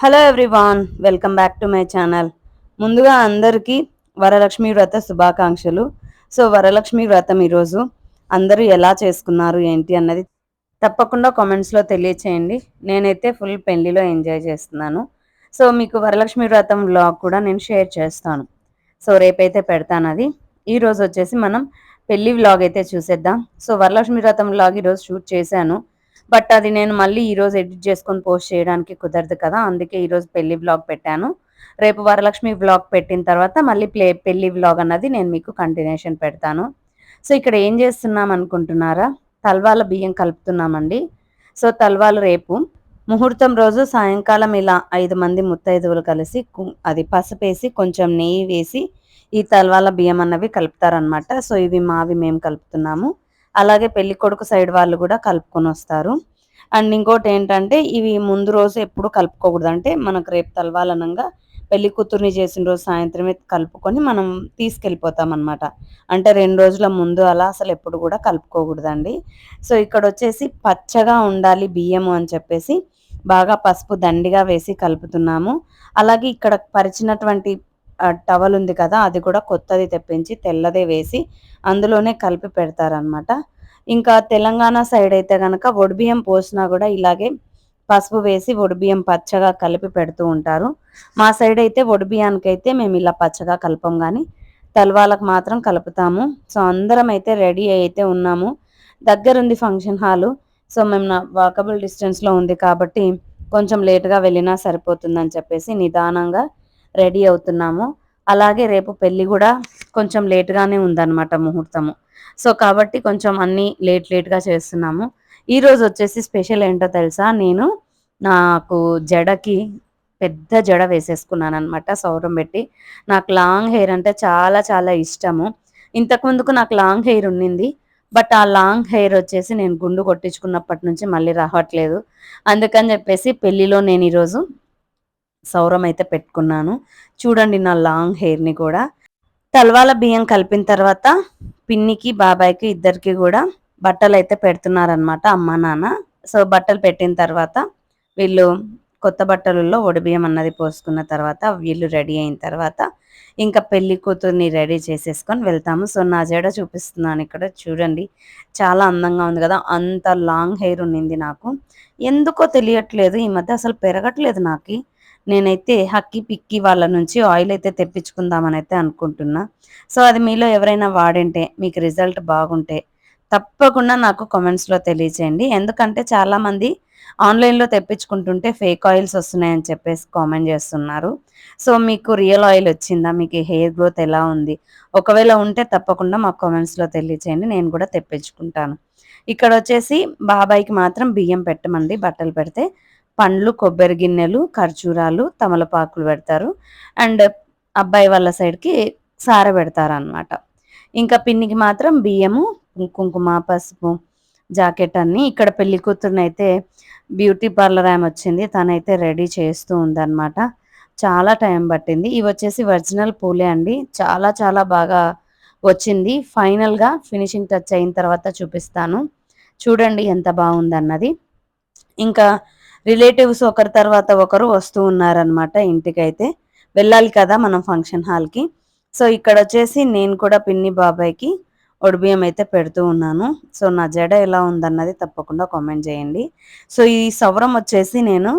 Hello everyone welcome back to my channel ముందుగా అందరికీ వరలక్ష్మి వ్రత శుభాకాంక్షలు. సో వరలక్ష్మి వ్రతం ఈరోజు అందరూ ఎలా చేసుకున్నారు ఏంటి అన్నది తప్పకుండా కామెంట్స్లో తెలియచేయండి. నేనైతే ఫుల్ పెళ్ళిలో ఎంజాయ్ చేస్తున్నాను. సో మీకు వరలక్ష్మి వ్రతం వ్లాగ్ కూడా నేను షేర్ చేస్తాను. సో రేపైతే పెడతాను అది. ఈరోజు వచ్చేసి మనం పెళ్ళి వ్లాగ్ అయితే చూసేద్దాం. సో వరలక్ష్మి వ్రతం వ్లాగ్ ఈరోజు షూట్ చేశాను. బట్ అది నేను మళ్ళీ ఈరోజు ఎడిట్ చేసుకొని పోస్ట్ చేయడానికి కుదరదు కదా అందుకే ఈరోజు పెళ్ళి బ్లాగ్ పెట్టాను. రేపు వరలక్ష్మి వ్లాగ్ పెట్టిన తర్వాత మళ్ళీ ప్లే పెళ్ళి బ్లాగ్ అన్నది నేను మీకు కంటిన్యూషన్ పెడతాను. సో ఇక్కడ ఏం చేస్తున్నాం అనుకుంటున్నారా? తల్వాల బియ్యం కలుపుతున్నామండి. సో తల్వాలు రేపు ముహూర్తం రోజు సాయంకాలం ఇలా ఐదు మంది ముత్తైదువులు కలిసి అది పసుపేసి కొంచెం నెయ్యి వేసి ఈ తల్వాల బియ్యం అన్నవి కలుపుతారనమాట సో ఇవి మావి మేము కలుపుతున్నాము. అలాగే పెళ్ళి కొడుకు సైడ్ వాళ్ళు కూడా కలుపుకొని వస్తారు. అండ్ ఇంకోటి ఏంటంటే ఇవి ముందు రోజు ఎప్పుడు కలుపుకోకూడదు. అంటే మనకు రేపు తలవాలనంగా పెళ్ళి కూతుర్ని చేసిన రోజు సాయంత్రమే కలుపుకొని మనం తీసుకెళ్ళిపోతాం అనమాట అంటే రెండు రోజుల ముందు అలా అసలు ఎప్పుడు కూడా కలుపుకోకూడదండి. సో ఇక్కడ వచ్చేసి పచ్చగా ఉండాలి బియ్యము అని చెప్పేసి బాగా పసుపు దండిగా వేసి కలుపుతున్నాము. అలాగే ఇక్కడ పరిచినటువంటి టవల్ ఉంది కదా అది కూడా కొత్తది తెప్పించి తెల్లదే వేసి అందులోనే కలిపి పెడతారనమాట ఇంకా తెలంగాణ సైడ్ అయితే కనుక ఒడిబియ్యం పోసినా కూడా ఇలాగే పసుపు వేసి ఒడిబియ్యం పచ్చగా కలిపి పెడుతూ ఉంటారు. మా సైడ్ అయితే ఒడిబియ్యానికి అయితే మేము ఇలా పచ్చగా కలపం కానీ తలవాళ్ళకు మాత్రం కలుపుతాము. సో అందరం అయితే రెడీ అయితే ఉన్నాము. దగ్గరుంది ఫంక్షన్ హాలు. సో మేము నా వాకబుల్ డిస్టెన్స్లో ఉంది కాబట్టి కొంచెం లేట్గా వెళ్ళినా సరిపోతుందని చెప్పేసి నిదానంగా రెడీ అవుతున్నాము. అలాగే రేపు పెళ్ళి కూడా కొంచెం లేట్గానే ఉందన్నమాట ముహూర్తము. సో కాబట్టి కొంచెం అన్నీ లేట్ లేట్గా చేస్తున్నాము. ఈరోజు వచ్చేసి స్పెషల్ ఏంటో తెలుసా? నేను నాకు జడకి పెద్ద జడ వేసేసుకున్నాను అనమాట సౌరం పెట్టి. నాకు లాంగ్ హెయిర్ అంటే చాలా చాలా ఇష్టము. ఇంతకుముందుకు నాకు లాంగ్ హెయిర్ ఉండింది బట్ ఆ లాంగ్ హెయిర్ వచ్చేసి నేను గుండు కొట్టించుకున్నప్పటి నుంచి మళ్ళీ రావట్లేదు. అందుకని చెప్పేసి పెళ్ళిలో నేను ఈరోజు సౌరం అయితే పెట్టుకున్నాను. చూడండి నా లాంగ్ హెయిర్ని కూడా. తల్వాల బియ్యం కలిపిన తర్వాత పిన్నికి బాబాయ్కి ఇద్దరికి కూడా బట్టలు అయితే పెడుతున్నారనమాట అమ్మ నాన్న. సో బట్టలు పెట్టిన తర్వాత వీళ్ళు కొత్త బట్టలలో ఒడిబియ్యం అన్నది పోసుకున్న తర్వాత వీళ్ళు రెడీ అయిన తర్వాత ఇంకా పెళ్ళి కూతుర్ని రెడీ చేసేసుకొని వెళ్తాము. సో నా జడ చూపిస్తున్నాను ఇక్కడ చూడండి. చాలా అందంగా ఉంది కదా. అంత లాంగ్ హెయిర్ ఉన్నింది నాకు. ఎందుకో తెలియట్లేదు ఈ మధ్య. అసలు పెరగట్లేదు నాకు. నేనైతే హక్కి పిక్కి వాళ్ళ నుంచి ఆయిల్ అయితే తెప్పించుకుందామని అయితే అనుకుంటున్నా. సో అది మీలో ఎవరైనా వాడింటే మీకు రిజల్ట్ బాగుంటే తప్పకుండా నాకు కామెంట్స్లో తెలియచేయండి. ఎందుకంటే చాలామంది ఆన్లైన్లో తెప్పించుకుంటుంటే ఫేక్ ఆయిల్స్ వస్తున్నాయని చెప్పేసి కామెంట్ చేస్తున్నారు. సో మీకు రియల్ ఆయిల్ వచ్చిందా? మీకు హెయిర్ గ్రోత్ ఎలా ఉంది? ఒకవేళ ఉంటే తప్పకుండా మా కామెంట్స్లో తెలియచేయండి. నేను కూడా తెప్పించుకుంటాను. ఇక్కడ వచ్చేసి బాబాయ్కి మాత్రం బియ్యం పెట్టమండి బట్టలు పెడితే. పండ్లు కొబ్బరి గిన్నెలు ఖర్జూరాలు తమలపాకులు పెడతారు. అండ్ అబ్బాయి వాళ్ళ సైడ్కి సార పెడతారనమాట ఇంకా పిన్నికి మాత్రం బియ్యము కుంకుమ పసుపు జాకెట్ అన్ని. ఇక్కడ పెళ్ళి కూతురునైతే బ్యూటీ పార్లర్ ఆమె వచ్చింది. తనైతే రెడీ చేస్తూ ఉందన్నమాట. చాలా టైం పట్టింది. ఇవి వచ్చేసి ఒరిజినల్ పూలే అండి. చాలా చాలా బాగా వచ్చింది. ఫైనల్గా ఫినిషింగ్ టచ్ అయిన తర్వాత చూపిస్తాను. చూడండి ఎంత బాగుందన్నది. ఇంకా రిలేటివ్స్ ఒకరి తర్వాత ఒకరు వస్తూ ఉన్నారనమాట ఇంటికైతే. వెళ్ళాలి కదా మనం ఫంక్షన్ హాల్కి. సో ఇక్కడ వచ్చేసి నేను కూడా పిన్ని బాబాయ్కి ఒడిబియ్యం అయితే పెడుతూ ఉన్నాను. సో నా జడ ఎలా ఉందన్నది తప్పకుండా కామెంట్ చేయండి. సో ఈ సవరం వచ్చేసి నేను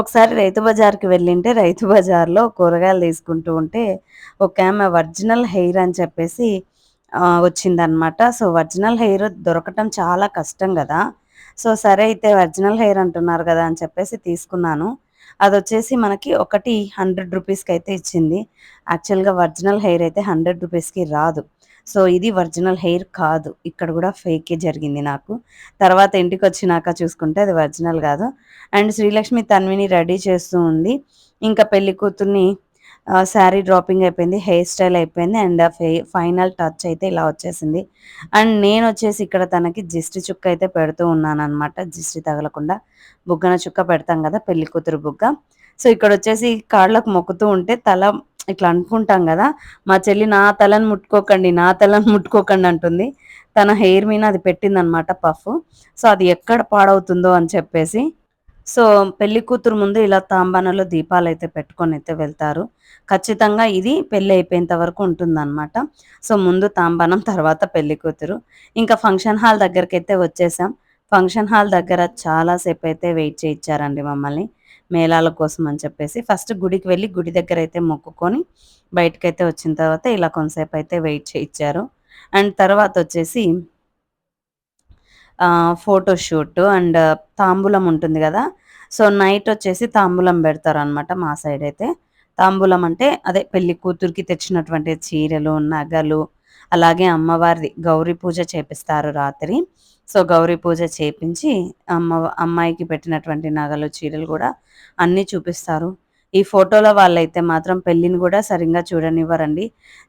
ఒకసారి రైతు బజార్కి వెళ్ళింటే రైతు బజార్లో కూరగాయలు తీసుకుంటూ ఉంటే ఒక ఆమె ఒరిజినల్ హెయిర్ అని చెప్పేసి వచ్చిందనమాట సో ఒరిజినల్ హెయిర్ దొరకటం చాలా కష్టం కదా. సో సరే అయితే ఒరిజినల్ హెయిర్ అంటున్నారు కదా అని చెప్పేసి తీసుకున్నాను. అది వచ్చేసి మనకి ఒకటి హండ్రెడ్ రూపీస్కి అయితే ఇచ్చింది. యాక్చువల్గా ఒరిజినల్ హెయిర్ అయితే హండ్రెడ్ రూపీస్కి రాదు. సో ఇది ఒరిజినల్ హెయిర్ కాదు. ఇక్కడ కూడా ఫేకే జరిగింది నాకు. తర్వాత ఇంటికి వచ్చినాక చూసుకుంటే అది ఒరిజినల్ కాదు. అండ్ శ్రీలక్ష్మి తన్విని రెడీ చేస్తూ ఉంది. ఇంకా పెళ్ళి కూతుర్ని శారీ డ్రాపింగ్ అయిపోయింది హెయిర్ స్టైల్ అయిపోయింది అండ్ ఫైనల్ టచ్ అయితే ఇలా వచ్చేసింది. అండ్ నేను వచ్చేసి ఇక్కడ తనకి జిస్టి చుక్క అయితే పెడుతూ ఉన్నాను అనమాట జిస్టి తగలకుండా బుగ్గన చుక్క పెడతాం కదా పెళ్ళి కూతురు బుగ్గ. సో ఇక్కడ వచ్చేసి కాళ్ళకు మొక్కుతూ ఉంటే తల ఇట్లా అనుకుంటాం కదా మా చెల్లి నా తలను ముట్టుకోకండి నా తలను ముట్టుకోకండి అంటుంది. తన హెయిర్ మీద అది పెట్టిందనమాట పఫ్ సో అది ఎక్కడ పాడవుతుందో అని చెప్పేసి సో పెళ్ళి కూతురు ముందు ఇలా తాంబానలో దీపాలు అయితే పెట్టుకొని అయితే వెళ్తారు. ఖచ్చితంగా ఇది పెళ్ళి అయిపోయేంత వరకు ఉంటుందన్నమాట. సో ముందు తాంబానం తర్వాత పెళ్ళి కూతురు. ఇంకా ఫంక్షన్ హాల్ దగ్గరికి అయితే వచ్చేసాం. ఫంక్షన్ హాల్ దగ్గర చాలాసేపు అయితే వెయిట్ చేయించారండి మమ్మల్ని. మేళాల కోసం అని చెప్పేసి ఫస్ట్ గుడికి వెళ్ళి గుడి దగ్గర అయితే మొక్కుకొని బయటకైతే వచ్చిన తర్వాత ఇలా కొంతసేపు అయితే వెయిట్ చేయించారు. అండ్ తర్వాత వచ్చేసి ఫోటోషూట్ అండ్ తాంబూలం ఉంటుంది కదా. సో నైట్ వచ్చేసి తాంబూలం పెడతారు అనమాట మా సైడ్ అయితే. తాంబూలం అంటే అదే పెళ్ళి కూతురికి తెచ్చినటువంటి చీరలు నగలు అలాగే అమ్మవారిది గౌరీ పూజ చేపిస్తారు రాత్రి. సో గౌరీ పూజ చేపించి అమ్మ అమ్మాయికి పెట్టినటువంటి నగలు చీరలు కూడా అన్నీ చూపిస్తారు. ఈ ఫోటోలో వాళ్ళైతే మాత్రం పెళ్ళిని కూడా సరిగ్గా చూడనివ్వరండి.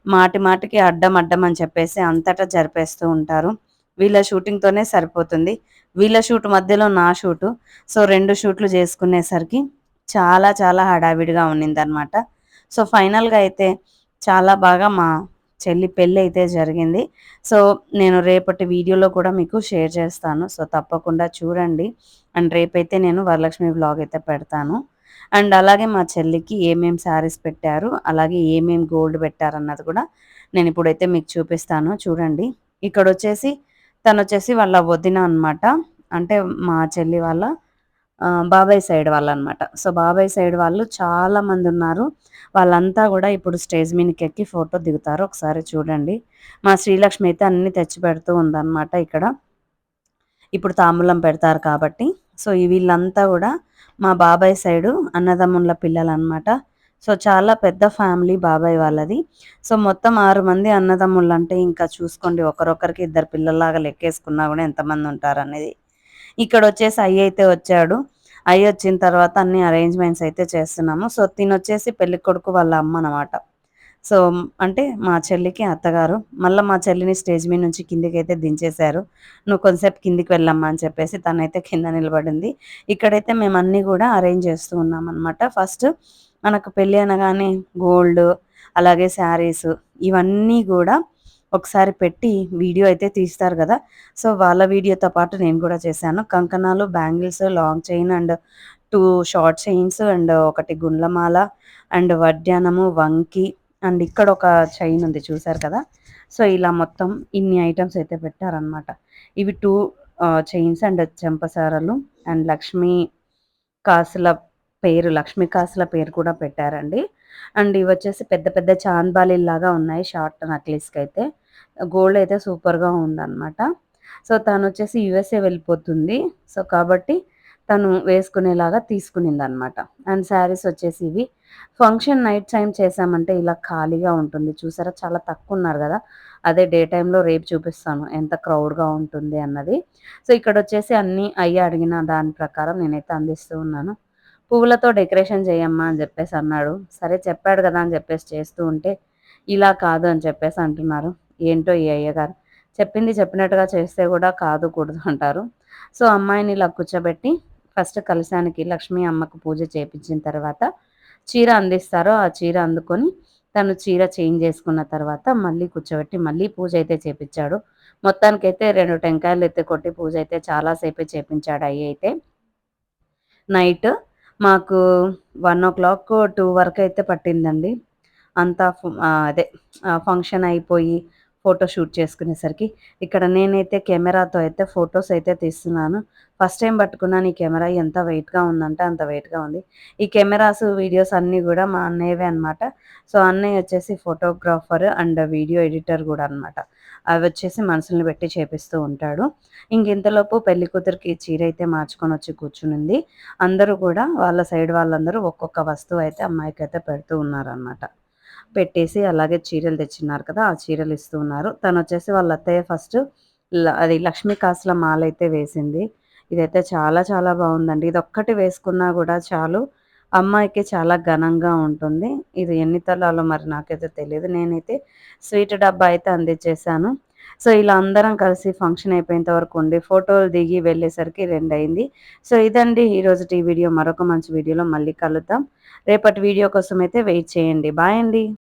మాటి మాటికి అడ్డం అడ్డం అని చెప్పేసి అంతటా జరిపేస్తూ ఉంటారు. వీళ్ళ షూటింగ్తోనే సరిపోతుంది. వీళ్ళ షూట్ మధ్యలో నా షూటు సో రెండు షూట్లు చేసుకునేసరికి చాలా చాలా హడావిడిగా ఉన్నిందనమాట సో ఫైనల్గా అయితే చాలా బాగా మా చెల్లి పెళ్ళి అయితే జరిగింది. సో నేను రేపటి వీడియోలో కూడా మీకు షేర్ చేస్తాను. సో తప్పకుండా చూడండి. అండ్ రేపైతే నేను వరలక్ష్మి బ్లాగ్ అయితే పెడతాను. అండ్ అలాగే మా చెల్లికి ఏమేమి శారీస్ పెట్టారు అలాగే ఏమేమి గోల్డ్ పెట్టారన్నది కూడా నేను ఇప్పుడైతే మీకు చూపిస్తాను. చూడండి. ఇక్కడ వచ్చేసి తను వచ్చేసి వాళ్ళ వదిన అనమాట అంటే మా చెల్లి వాళ్ళ బాబాయ్ సైడ్ వాళ్ళు అనమాట సో బాబాయ్ సైడ్ వాళ్ళు చాలా మంది ఉన్నారు. వాళ్ళంతా కూడా ఇప్పుడు స్టేజ్ మీదకి ఎక్కి ఫోటో దిగుతారు. ఒకసారి చూడండి. మా శ్రీలక్ష్మి అయితే అన్ని తెచ్చి పెడుతూ ఉందన్నమాట ఇక్కడ. ఇప్పుడు తాంబూలం పెడతారు కాబట్టి. సో వీళ్ళంతా కూడా మా బాబాయ్ సైడు అన్నదమ్ముల పిల్లలు అనమాట సో చాలా పెద్ద ఫ్యామిలీ బాబాయ్ వాళ్ళది. సో మొత్తం ఆరు మంది అన్నదమ్ముళ్ళు అంటే ఇంకా చూసుకోండి ఒకరొకరికి ఇద్దరు పిల్లల్లాగా లెక్కేసుకున్నా కూడా ఎంతమంది ఉంటారనేది. ఇక్కడ వచ్చేసి అయ్యి అయితే వచ్చాడు. అయ్యి వచ్చిన తర్వాత అన్ని అరేంజ్మెంట్స్ అయితే చేస్తున్నాము. సో తినొచ్చేసి పెళ్ళి కొడుకు వాళ్ళ అమ్మ అనమాట సో అంటే మా చెల్లికి అత్తగారు మళ్ళీ మా చెల్లిని స్టేజ్ మీద నుంచి కిందికి అయితే దించేశారు. నువ్వు కొంతసేపు కిందికి వెళ్ళమ్మా అని చెప్పేసి తనైతే కింద నిలబడింది. ఇక్కడైతే మేము అన్నీ కూడా అరేంజ్ చేస్తూ ఉన్నాం అనమాట ఫస్ట్ మనకు పెళ్ళి అనగానే గోల్డ్ అలాగే శారీస్ ఇవన్నీ కూడా ఒకసారి పెట్టి వీడియో అయితే తీస్తారు కదా. సో వాళ్ళ వీడియోతో పాటు నేను కూడా చేశాను. కంకణాలు bangles long chain and two short chains and ఒకటి గుండ్లమాల అండ్ వడ్యానము వంకి అండ్ ఇక్కడ ఒక చైన్ ఉంది చూసారు కదా. సో ఇలా మొత్తం ఇన్ని ఐటమ్స్ అయితే పెట్టారనమాట ఇవి టూ చైన్స్ అండ్ చెంపసారలు అండ్ లక్ష్మీ కాసుల పేరు లక్ష్మీ కాసుల పేరు కూడా పెట్టారండి. అండ్ ఇవి వచ్చేసి పెద్ద పెద్ద చాంద్బాలి లాగా ఉన్నాయి షార్ట్ నక్లీస్కి అయితే. గోల్డ్ అయితే సూపర్గా ఉందన్నమాట. సో తను వచ్చేసి యుఎస్ఏ వెళ్ళిపోతుంది. సో కాబట్టి తను వేసుకునేలాగా తీసుకునింది అనమాట అండ్ శారీస్ వచ్చేసి ఇవి. ఫంక్షన్ నైట్ టైం చేసామంటే ఇలా ఖాళీగా ఉంటుంది. చూసారా? చాలా తక్కువ ఉన్నారు కదా. అదే డే టైంలో రేపు చూపిస్తాను. ఎంత క్రౌడ్గా ఉంటుంది అన్నది. సో ఇక్కడ వచ్చేసి అన్నీ అయ్యి అడిగిన దాని ప్రకారం నేనైతే అందిస్తూ ఉన్నాను. పువ్వులతో డెకరేషన్ చేయమ్మా అని చెప్పేసి అన్నాడు. సరే చెప్పాడు కదా అని చెప్పేసి చేస్తూ ఉంటే ఇలా కాదు అని చెప్పేసి అంటున్నారు. ఏంటో ఈ అయ్యగారు. చెప్పింది చెప్పినట్టుగా చేస్తే కూడా కాదు కూడదు అంటారు. సో అమ్మాయిని ఇలా కూర్చోబెట్టి ఫస్ట్ కలశానికి లక్ష్మీ అమ్మకు పూజ చేయించిన తర్వాత చీర అందిస్తారో ఆ చీర అందుకొని తను చీర చేంజ్ చేసుకున్న తర్వాత మళ్ళీ కూర్చోబెట్టి మళ్ళీ పూజ అయితే చేపించాడు. మొత్తానికైతే రెండు టెంకాయలు అయితే కొట్టి పూజ అయితే చాలాసేపే చేపించాడు అయ్యి అయితే. నైట్ మాకు వన్ ఓ క్లాక్ టూ వరకు అయితే పట్టిందండి. అంతా అదే ఫంక్షన్ అయిపోయి ఫోటో షూట్ చేసుకునేసరికి ఇక్కడ నేనైతే కెమెరాతో అయితే ఫొటోస్ అయితే తీస్తున్నాను. ఫస్ట్ టైం పట్టుకున్నాను ఈ కెమెరా ఎంత వెయిట్గా ఉందంటే అంత వెయిట్గా ఉంది. ఈ కెమెరాస్ వీడియోస్ అన్నీ కూడా మా అన్నయ్యవే అనమాట సో అన్నయ్య వచ్చేసి ఫోటోగ్రాఫర్ అండ్ వీడియో ఎడిటర్ కూడా అనమాట అవి వచ్చేసి మనసుల్ని పెట్టి చేపిస్తూ ఉంటాడు. ఇంకింతలోపు పెళ్ళి కూతురికి చీర అయితే మార్చుకొని వచ్చి కూర్చునింది. అందరూ కూడా వాళ్ళ సైడ్ వాళ్ళందరూ ఒక్కొక్క వస్తువు అయితే అమ్మాయికి అయితే పెడుతూ ఉన్నారనమాట పెట్టేసి అలాగే చీరలు తెచ్చినారు కదా ఆ చీరలు ఇస్తూ ఉన్నారు. తను వచ్చేసి వాళ్ళ అత్తయ్య ఫస్ట్ అది లక్ష్మీ కాసుల మాల అయితే వేసింది. ఇదైతే చాలా చాలా బాగుందండి. ఇది ఒక్కటి వేసుకున్నా కూడా చాలు అమ్మాయికి చాలా ఘనంగా ఉంటుంది. ఇది ఎన్ని తలాలో మరి నాకైతే తెలియదు. నేనైతే స్వీట్ డబ్బా అయితే అందించేశాను. సో ఇలా అందరం కలిసి ఫంక్షన్ అయిపోయేంత వరకు ఉండి ఫోటోలు దిగి వెళ్ళేసరికి రెండు అయింది సో ఇదండి ఈరోజు ఈ వీడియో. మరొక మంచి వీడియోలో మళ్ళీ కలుద్దాం. రేపటి వీడియో కోసం అయితే వెయిట్ చేయండి. బాయ్ అండి.